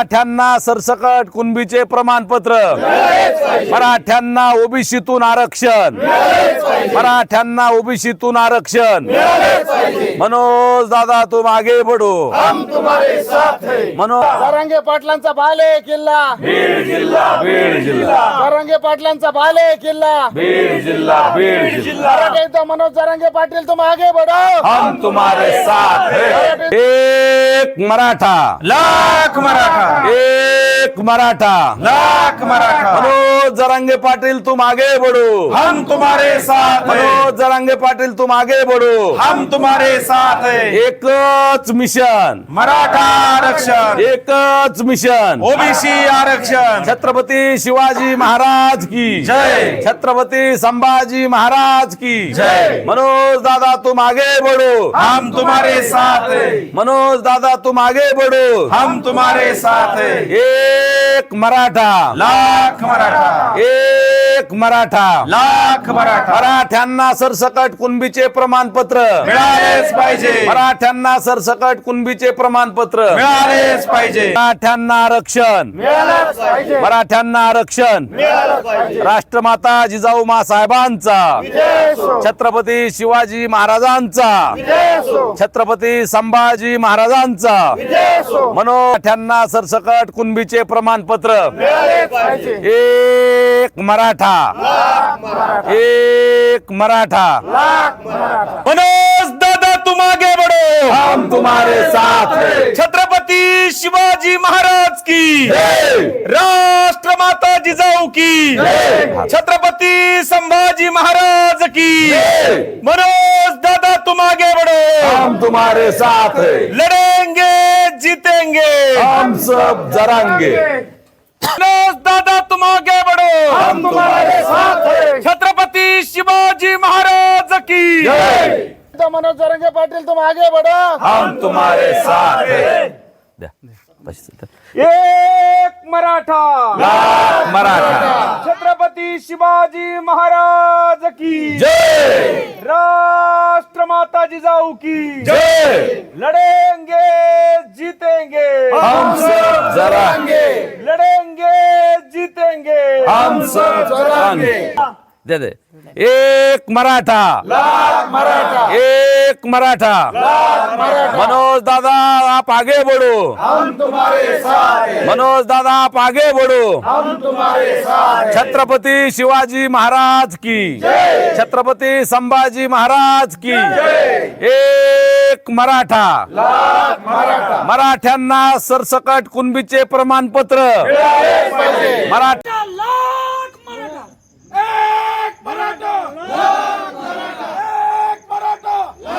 मराठ्यांना सरसकट कुणबीचे प्रमाणपत्र. मराठ्यांना ओबीसीतून आरक्षण. मराठ्यांना ओबीसीतून आरक्षण. मनोज दादा तुम आगे बढो मनोज सारंगे पाटलांचा बाले किल्ला. बीड जिल्हा बीड जिल्हा. सारंगे पाटलांचा बाले किल्ला. बीड जिल्हा बीड जिल्हा. तो मनोज सारंगे पाटील तुम आगे बढ़ो हम तुम्हारे साथ हैं. एक मराठा. लाख मराठा. এ मराठा। लाख मराठा। मनोज जरांगे पाटील तुम आगे बढ़ो हम तुम्हारे साथ हैं। मनोज जरांगे पाटील तुम आगे बढ़ो हम तुम्हारे साथ हैं। एकच मिशन। मराठा आरक्षण। एकच मिशन। ओबीसी आरक्षण। छत्रपती शिवाजी महाराज की। जय. छत्रपती संभाजी महाराज की। जय. मनोज दादा तुम आगे बढ़ो हम तुम्हारे साथ हैं। मनोज दादा तुम आगे बढ़ो हम तुम्हारे साथ हैं। एक मराठा. लाख मराठा. एक मराठा. लाख मराठा. मराठ्यांना सरसकट कुणबीचे प्रमाणपत्र. मिळालेच पाहिजे. मराठ्यांना सरसकट कुणबीचे प्रमाणपत्र. मिळालेच पाहिजे. मराठ्यांना आरक्षण. मराठ्यांना आरक्षण. राष्ट्रमाता जिजाऊ साहेबांचा छत्रपती शिवाजी महाराजांचा. छत्रपती संभाजी महाराजांचा. मनोठ्यांना सरसकट कुणबीचे प्रमाणपत्र. एक मराठा. एक मराठा. मनोज दादा तुम आगे बढ़ो हम तुम्हारे साथ छत्रपति शिवाजी महाराज की. राष्ट्रमाता जिजाऊ की. छत्रपति संभाजी महाराज की. मनोज दादा तुम आगे बढ़ो हम तुम्हारे साथ लड़ेंगे जीतेंगे. हम सब जरांगे. दादा तुम आगे बढ़ो। हम तुम्हारे साथ हैं। छत्रपति शिवाजी महाराज की। तो मनोज सारंगे पाटील तुम आगे बढ़ो। हम तुम्हारे साथ हैं। एक मराठा। मराठा। छत्रपति शिवाजी महाराज की। जय। राष्ट्रमाता जिजाऊ की। जय। लड़ेंगे जीतेंगे। हम जरांगे लड़ेंगे जीतेंगे। हम सब जरांगे दे दे। एक मराठा। मराठा। एक मराठा। मनोज दादा आप आगे बढ़ो। हम तुम्हारे साथ हैं। मनोज दादा आप आगे बढ़ो। हम तुम्हारे साथ हैं। छत्रपती शिवाजी महाराज की। छत्रपती संभाजी महाराज की एक मराठा. मराठा. मराठ्यांना सरसकट कुणबीचे प्रमाणपत्र. मराठा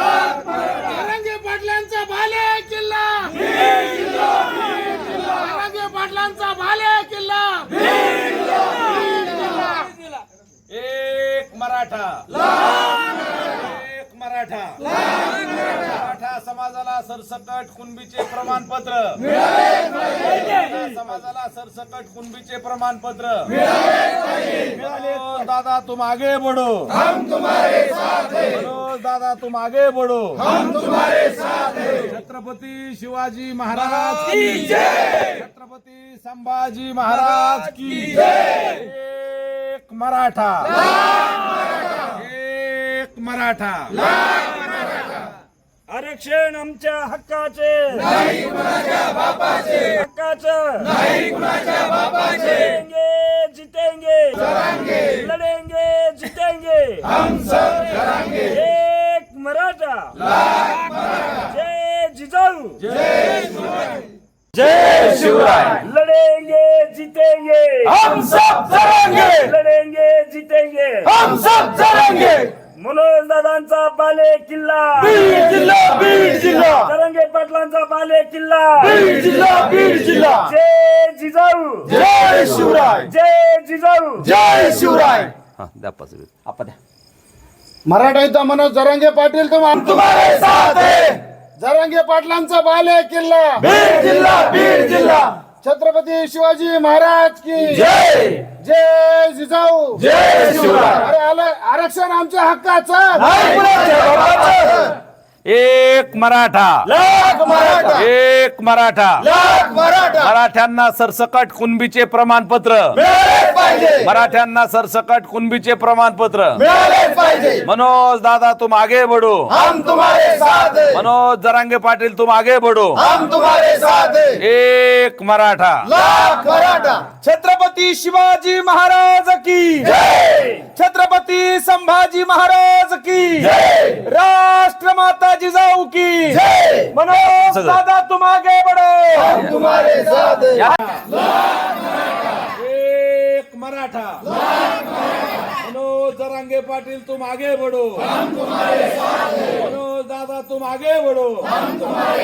सारंगे पाटलांचा बाले किल्ला सारंगे पाटलांचा बाले किल्ला एक मराठा. एक मराठा. मराठा समाजाला सरसकट कुणबीचे प्रमाणपत्र. समाजाला सरसकट कुणबीचे प्रमाणपत्र. दादा तुम आगे बढ़ो हम तुम्हारे साथ हैं मनोज दादा तुम आगे बढ़ो हम तुम्हारे साथ हैं छत्रपति शिवाजी महाराज की जय. छत्रपति संभाजी महाराज की जय. एक मराठा. मराठा. आरक्षण आमच्या हक्काचे. नाही कुणाच्या बापाचे हक्काचं. नाही कुणाच्या बापाचे लढेंगे जितेंगे. लढेंगे जितेंगे. हम सब लढेंगे एक मराठा. जय जिजाऊ. जय शिवराय लढेंगे जितेंगे. हम सब जरांगे लढेंगे जितेंगे. हम सब जरांगे मनोज दादांचा बाले किल्ला. बीड जिल्हा बीड जिल्हा. तरंगे पाटलांचा बाले किल्ला. बीड जिल्हा बीड जिल्हा. जय जिजाऊ. जय शिवराय. जय जिजाऊ. जय शिवराय. हा द्या पाच. आपण द्या. मराठा युद्ध मनोज जरांगे पाटील तुम तुम्हारे साथ है जरांगे पाटलांचा बाले किल्ला. बीड जिल्हा बीड जिल्हा. छत्रपती शिवाजी महाराज की जय! जय जिजाऊ! जय शिवराय! अरे आलं- आरक्षण आमच्या हक्काचं. एक मराठा! लाख मराठा! एक मराठा! लाख मराठा! मराठ्यांना. सरसकट कुणबीचे प्रमाणपत्र. मराठ्यांना सरसकट कुणबीचे प्रमाणपत्र. मनोज दादा तुम आगे बढ़ो. हम तुम्हारे साथ मनोज जरांगे पाटील तुम आगे बढ़ो. हम तुम्हारे साथ एक मराठा. लाख मराठा. छत्रपती शिवाजी महाराज की छत्रपती संभाजी महाराज की राष्ट्रमाता जिजाऊ की जय. मनोज दादा तुम आगे बढ़ो. हम तुम्हारे साथ एक मराठा. मनोज जरांगे पाटील तुम आगे बढ़ो मनोज दादा तुम आगे बढ़ो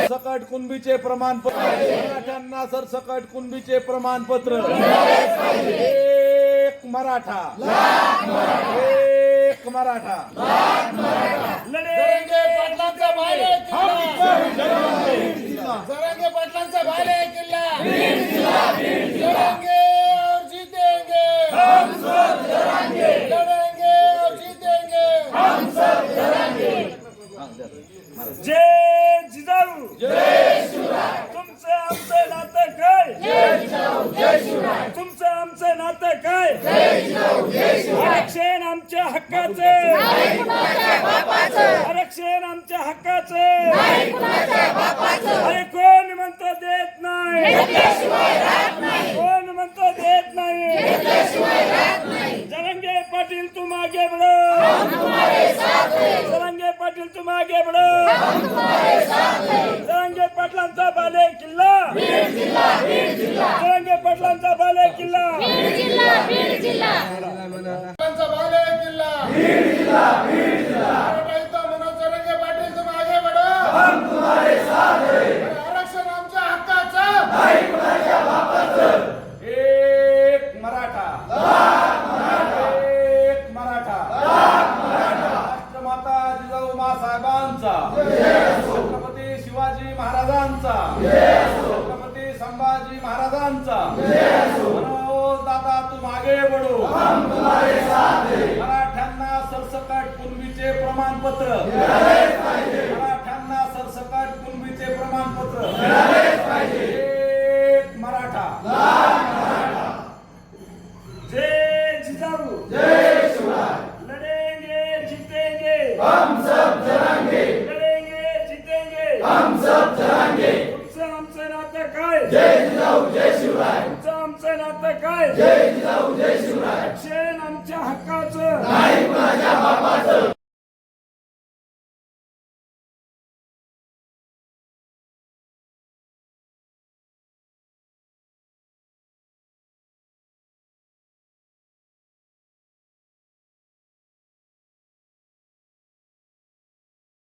सकट कुणबीचे प्रमाणपत्र. मराठ्यांना सरसकट कुणबीचे प्रमाणपत्र. एक मराठा. एक मराठा लढेंगे पाटलांचा बाले जरांगे पाटलांचा बाले किल्ला लड़ेंगे और जीतेंगे हम सब लड़ेंगे और जीतेंगे जय जिजाऊ तुमचं आमचं नातं काय तुमचं आमचं नातं काय आरक्षण आमच्या हक्काचं आरक्षण आमच्या हक्काचं अरे कोण म्हणतो देत नाही? कोण म्हणतो देत नाही? जरंगे पाटील तुम आगे बढ़ो. जरंगे पाटील तुम आगे बढ़ो. जरंगे पाटलांचा बाले किल्ला. जरंगे पाटलांचा बाले किल्ला. पाटलांचा बाले किल्ला मराठा मनोज जरांगे पाटील तुम आगे बढ़ो हम तुम्हारे साथ हैं आरक्षण आमच्या हक्काचं एक मराठा एक मराठा राष्ट्रमाता जिजाऊ साहेबांचा छत्रपती शिवाजी महाराजांचा. छत्रपती संभाजी महाराजांचा. दादा तुम आगे बढ़ो मराठ्यांना सरसकट कुणबीचे प्रमाणपत्र. मराठ्यांना सरसकट कुणबीचे प्रमाणपत्र.